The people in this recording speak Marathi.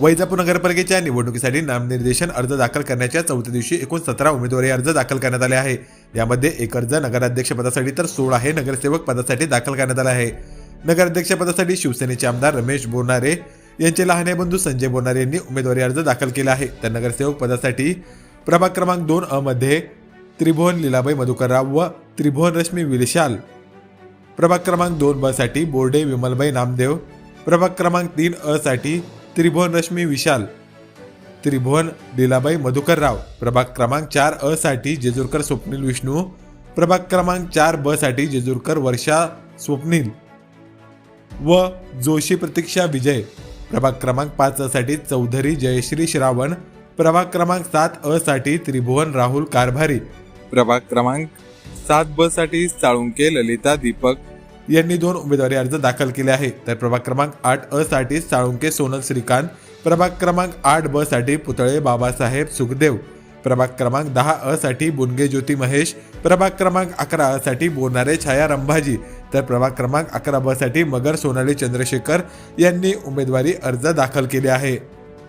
वैजापूर नगरपालिकेच्या निवडणुकीसाठी नामनिर्देशन अर्ज दाखल करण्याच्या चौथ्या दिवशी एकूण सतरा उमेदवारी अर्ज दाखल करण्यात आले आहे. यामध्ये एक अर्ज नगराध्यक्ष पदासाठी तर सोळा हे नगरसेवक पदासाठी दाखल करण्यात आला आहे. नगराध्यक्ष पदासाठी शिवसेनेचे आमदार रमेश बोरणारे यांचे लहाने बंधू संजय बोरणारे यांनी उमेदवारी अर्ज दाखल केला आहे. तर नगरसेवक पदासाठी प्रभाग क्रमांक दोन अ मध्ये त्रिभुवन लीलाबाई मधुकरराव व त्रिभुवन रश्मी विलशाल प्रभाग क्रमांक दोन ब साठी बोर्डे विमलबाई नामदेव. प्रभाग क्रमांक तीन अ साठी त्रिभुवन रश्मी विशाल त्रिभुवन लीलाबाई मधुकरराव प्रभाग क्रमांक चार अ साठी जेजूरकर स्वप्नील विष्णू प्रभाग क्रमांक चार ब साठी जेजूरकर वर्षा स्वप्नील व जोशी प्रतीक्षा विजय प्रभाग क्रमांक पाच अ साठी चौधरी जयश्री श्रावण प्रभाग क्रमांक सात अ साठी त्रिभुवन राहुल कारभारी प्रभाग क्रमांक सात ब साठी साळुंके ललिता दीपक यांनी दोन उमेदवारी अर्ज दाखल केले आहे तर प्रभाग क्रमांक आठ अ साठी साळुंके सोनल श्रीकांत. प्रभाग क्रमांक आठ ब साठी पुतळे बाबासाहेब सुखदेव. प्रभाग क्रमांक दहा अ साठी बुनगे ज्योती महेश. प्रभाग क्रमांक अकरा अ साठी बोलणारे छाया रंभाजी. तर प्रभाग क्रमांक अकरा ब साठी मगर सोनाली चंद्रशेखर यांनी उमेदवारी अर्ज दाखल केले आहे.